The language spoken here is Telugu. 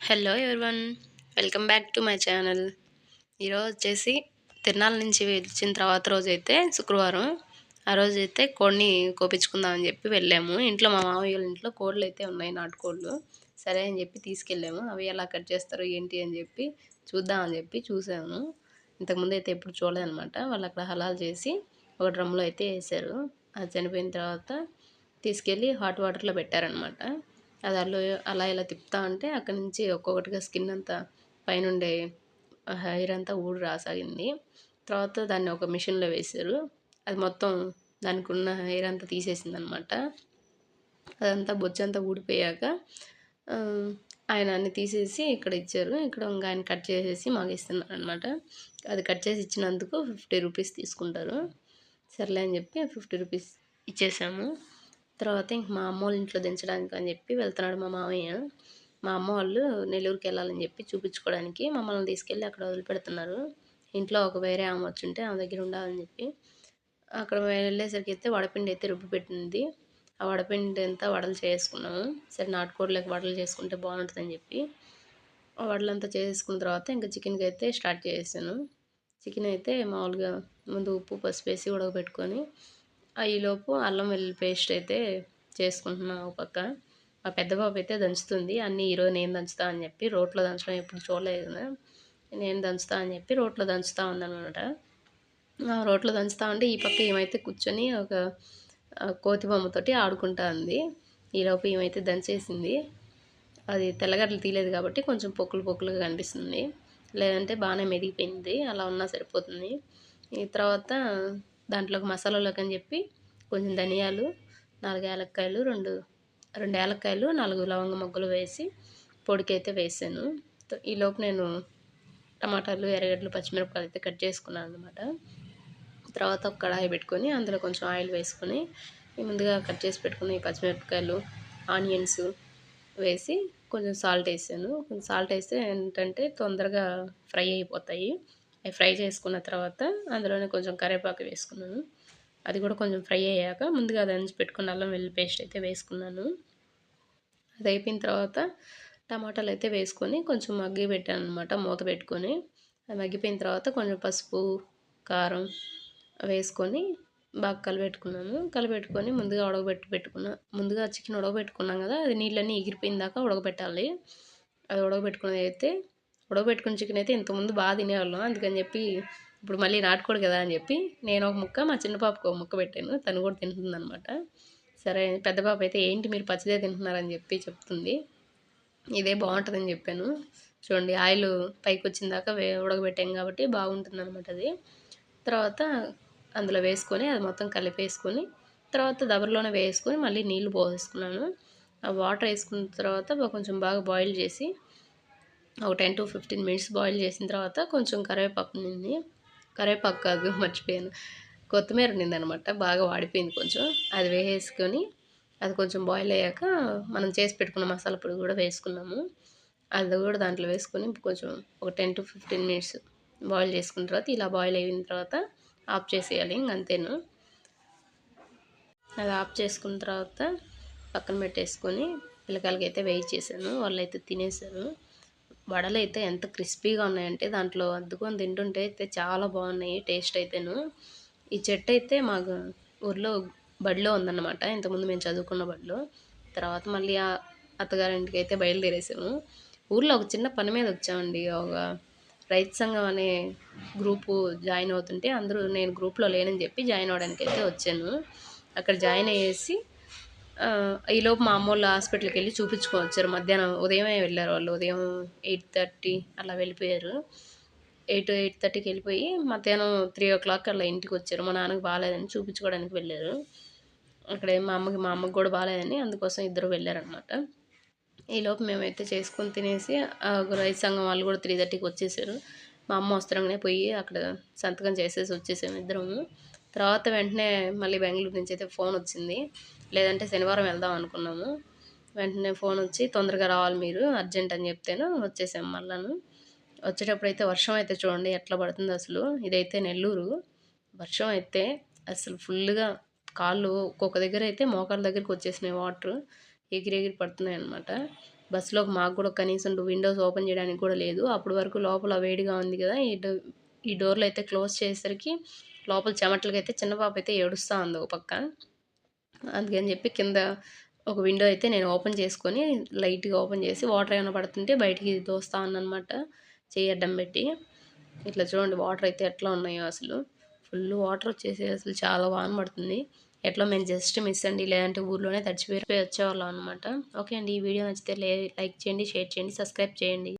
Hello everyone welcome back to my channel ఈరోజు వచ్చేసి తిరునాళ్ళ నుంచి వచ్చిన తర్వాత రోజు అయితే శుక్రవారం. ఆ రోజు అయితే కోడిని కోపించుకుందామని చెప్పి వెళ్ళాము. ఇంట్లో మా మామయ్య వాళ్ళ ఇంట్లో కోళ్ళు అయితే ఉన్నాయి నాటుకోళ్ళు. సరే అని చెప్పి తీసుకెళ్ళాము. అవి ఎలా కట్ చేస్తారు ఏంటి అని చెప్పి చూద్దామని చెప్పి చూసాము. ఇంతకుముందు అయితే ఎప్పుడు చూడలేదనమాట వాళ్ళు అక్కడ హలాలు చేసి ఒక డ్రమ్లో అయితే వేసారు అది చనిపోయిన తర్వాత తీసుకెళ్ళి హాట్ వాటర్లో పెట్టారనమాట అది అలా అలా ఇలా తిప్పుతా ఉంటే అక్కడి నుంచి ఒక్కొక్కటిగా స్కిన్ అంతా పైనుండే హెయిర్ అంతా ఊడి రాసాగింది. తర్వాత దాన్ని ఒక మిషన్లో వేశారు. అది మొత్తం దానికి ఉన్న హెయిర్ అంతా తీసేసింది అనమాట అదంతా బొచ్చంతా ఊడిపోయాక ఆయన అన్ని తీసేసి ఇక్కడ ఇచ్చారు. ఇక్కడ ఇంకా ఆయన కట్ చేసేసి మాకు ఇస్తున్నారు అనమాట అది కట్ చేసి ఇచ్చినందుకు ఫిఫ్టీ రూపీస్ తీసుకుంటారు. సర్లే అని చెప్పి ఫిఫ్టీ రూపీస్ ఇచ్చేసాము. తర్వాత ఇంక మా అమ్మ వాళ్ళ ఇంట్లో దించడానికి అని చెప్పి వెళ్తున్నాడు మా మామయ్య. మా అమ్మ వాళ్ళు నెల్లూరుకి వెళ్ళాలని చెప్పి చూపించుకోవడానికి మమ్మల్ని తీసుకెళ్ళి అక్కడ వదిలిపెడుతున్నారు. ఇంట్లో ఒక వేరే ఆమె వచ్చి ఉంటే ఆమె దగ్గర ఉండాలని చెప్పి. అక్కడ వెళ్ళేసరికి అయితే వడపిండి అయితే రుబ్బి పెట్టింది. ఆ వడపిండి అంతా వడలు చేసుకున్నాము. సరే నాటుకోడలేక వడలు చేసుకుంటే బాగుంటుందని చెప్పి. ఆ వడలంతా చేసుకున్న తర్వాత ఇంకా చికెన్కి అయితే స్టార్ట్ చేసాను. చికెన్ అయితే మామూలుగా ముందు ఉప్పు పసుపు వేసి ఉడకబెట్టుకొని ఈలోపు అల్లం వెల్లుల్లి పేస్ట్ అయితే చేసుకుంటున్నాను ఒక పక్క. మా పెద్ద బాబు అయితే దంచుతుంది. అన్నీ ఈరోజు నేను దంచుతా అని చెప్పి రోట్లో దంచడం ఎప్పుడు చూడలేదు కదా నేను దంచుతా అని చెప్పి రోట్లో దంచుతా ఉందనమాట రోట్లో దంచుతా ఉంటే ఈ పక్క ఏమైతే కూర్చొని ఒక కోతి బొమ్మతోటి ఆడుకుంటా ఉంది. ఈలోపు ఏమైతే దంచేసింది అది తెల్లగడ్డలు తీయలేదు కాబట్టి కొంచెం పొక్కులు పొక్కులుగా కనిపిస్తుంది. లేదంటే బాగానే మెదిగిపోయింది. అలా ఉన్నా సరిపోతుంది. ఈ తర్వాత దాంట్లోకి మసాలాలోకి అని చెప్పి కొంచెం ధనియాలు నాలుగు ఏలక్కాయలు రెండు రెండు ఏలక్కాయలు నాలుగు లవంగ మొగ్గలు వేసి పొడికైతే వేసాను. ఈలోపు నేను టమాటాలు ఎర్రగడ్డలు పచ్చిమిరపకాయలు అయితే కట్ చేసుకున్నాను అనమాట తర్వాత ఒక కడాయి పెట్టుకొని అందులో కొంచెం ఆయిల్ వేసుకొని ముందుగా కట్ చేసి పెట్టుకుని పచ్చిమిరపకాయలు ఆనియన్స్ వేసి కొంచెం సాల్ట్ వేసాను. కొంచెం సాల్ట్ వేస్తే ఏంటంటే తొందరగా ఫ్రై అయిపోతాయి. ఫ్రై చేసుకున్న తర్వాత అందులోనే కొంచెం కరివేపాకు వేసుకున్నాను. అది కూడా కొంచెం ఫ్రై అయ్యాక ముందుగా దంచి పెట్టుకున్న అల్లం వెల్లి పేస్ట్ అయితే వేసుకున్నాను. అది అయిపోయిన తర్వాత టమాటాలు అయితే వేసుకొని కొంచెం మగ్గి పెట్టాను అనమాట మూత పెట్టుకొని. అది మగ్గిపోయిన తర్వాత కొంచెం పసుపు కారం వేసుకొని బాగా కలిపెట్టుకున్నాను కలిపెట్టుకొని ముందుగా ఉడకబెట్టి పెట్టుకున్నా ముందుగా చికెన్ ఉడకబెట్టుకున్నాం కదా అది నీళ్ళన్నీ ఎగిరిపోయిన దాకా ఉడకబెట్టాలి. అది ఉడకబెట్టుకున్నది అయితే ఉడకబెట్టుకున్న చికెన్ అయితే ఇంతకుముందు బాగా తినేవాళ్ళం. అందుకని చెప్పి ఇప్పుడు మళ్ళీ నాటుకోడు కదా అని చెప్పి నేను ఒక ముక్క మా చిన్న పాపకు ఒక ముక్క పెట్టాను. తను కూడా తింటుంది అనమాట సరే పెద్ద పాప అయితే ఏంటి మీరు పచ్చిదే తింటున్నారని చెప్పి చెప్తుంది. ఇదే బాగుంటుందని చెప్పాను. చూడండి ఆయిల్ పైకి వచ్చిన దాకా వే ఉడకబెట్టాం కాబట్టి బాగుంటుంది అనమాట అది. తర్వాత అందులో వేసుకొని అది మొత్తం కలిపేసుకొని తర్వాత దబర్లోనే వేసుకొని మళ్ళీ నీళ్ళు పోసేసుకున్నాను. ఆ వాటర్ వేసుకున్న తర్వాత కొంచెం బాగా బాయిల్ చేసి ఒక ten to fifteen minutes boil చేసిన తర్వాత కొంచెం కరివేపాకు నింది కరివేపాకు కాదు మర్చిపోయాను. కొత్తిమీర అనమాట బాగా వాడిపోయింది కొంచెం. అది వేసేసుకొని అది కొంచెం బాయిల్ అయ్యాక మనం చేసి పెట్టుకున్న మసాలా పొడి కూడా వేసుకున్నాము. అది కూడా దాంట్లో వేసుకొని కొంచెం ఒక ten to fifteen minutes boil చేసుకున్న తర్వాత ఇలా బాయిల్ అయిన తర్వాత ఆఫ్ చేసేయాలి ఇంకంతేను అది ఆఫ్ చేసుకున్న తర్వాత పక్కన పెట్టేసుకొని పిల్లకాయలకి అయితే వేయి చేశాను వాళ్ళు అయితే తినేసారు. వడలు అయితే ఎంత క్రిస్పీగా ఉన్నాయంటే దాంట్లో అద్దుకొని తింటుంటే అయితే చాలా బాగున్నాయి టేస్ట్ అయితేను. ఈ చెట్టు అయితే మాకు ఊర్లో బడిలో ఉందన్నమాట. ఇంతకుముందు మేము చదువుకున్న బడిలో. తర్వాత మళ్ళీ ఆ అత్తగారింటికి అయితే బయలుదేరేసాము. ఊర్లో ఒక చిన్న పని మీద వచ్చామండి. ఒక రైతు సంఘం అనే గ్రూపు జాయిన్ అవుతుంటే అందరూ నేను గ్రూప్లో లేనని చెప్పి జాయిన్ అవ్వడానికి అయితే వచ్చాను. అక్కడ జాయిన్ అయ్యేసి ఈలోపు మా అమ్మ హాస్పిటల్కి వెళ్ళి చూపించుకోవచ్చారు. మధ్యాహ్నం ఉదయమే వెళ్ళారు వాళ్ళు. ఉదయం ఎయిట్ థర్టీ అలా వెళ్ళిపోయారు. ఎయిట్ ఎయిట్ థర్టీకి వెళ్ళిపోయి మధ్యాహ్నం త్రీ ఓ క్లాక్ అలా ఇంటికి వచ్చారు. మా నాన్నకి బాగాలేదని చూపించుకోవడానికి వెళ్ళారు. అక్కడ మా అమ్మకి మా అమ్మకి కూడా బాగాలేదని అందుకోసం ఇద్దరు వెళ్ళారనమాట. ఈలోపు మేమైతే చేసుకొని తినేసి రైతు సంఘం వాళ్ళు కూడా త్రీ థర్టీకి వచ్చేసారు. మా అమ్మ వస్త్రంగానే పోయి అక్కడ సంతకం చేసేసి వచ్చేసాము ఇద్దరము. తర్వాత వెంటనే మళ్ళీ బెంగళూరు నుంచి అయితే ఫోన్ వచ్చింది. లేదంటే శనివారం వెళ్దాం అనుకున్నాము. వెంటనే ఫోన్ వచ్చి తొందరగా రావాలి మీరు అర్జెంట్ అని చెప్తేను వచ్చేసాం మళ్ళాను. వచ్చేటప్పుడు అయితే వర్షం అయితే చూడండి ఎట్లా పడుతుంది అసలు. ఇదైతే నెల్లూరు. వర్షం అయితే అసలు ఫుల్గా కాళ్ళు ఒక్కొక్క దగ్గర అయితే మోకాళ్ళ దగ్గరికి వచ్చేసినాయి వాటర్. ఎగిరి ఎగిరి పడుతున్నాయి అనమాట బస్సులో మాకు కూడా కనీసం విండోస్ ఓపెన్ చేయడానికి కూడా లేదు. అప్పటి వరకు లోపల వేడిగా ఉంది కదా. ఈ డో ఈ డోర్లు అయితే క్లోజ్ చేసేసరికి లోపల చెమటలకి అయితే చిన్న పాప అయితే ఏడుస్తూ ఉంది ఒక పక్క. అందుకని చెప్పి కింద ఒక విండో అయితే నేను ఓపెన్ చేసుకొని లైట్గా ఓపెన్ చేసి వాటర్ ఏమైనా పడుతుంటే బయటికి దోస్తా ఉన్నమాట చెయ్యి అడ్డం పెట్టి. ఇట్లా చూడండి వాటర్ అయితే ఎట్లా ఉన్నాయో అసలు. ఫుల్ వాటర్ వచ్చేసి అసలు చాలా వాన పడుతుంది. ఎట్లా మేము జస్ట్ మిస్ అండి. లేదంటే ఊర్లోనే తడిచిపోయి వచ్చేవాళ్ళం అనమాట ఓకే అండి. ఈ వీడియో నచ్చితే లైక్ చేయండి షేర్ చేయండి సబ్స్క్రైబ్ చేయండి.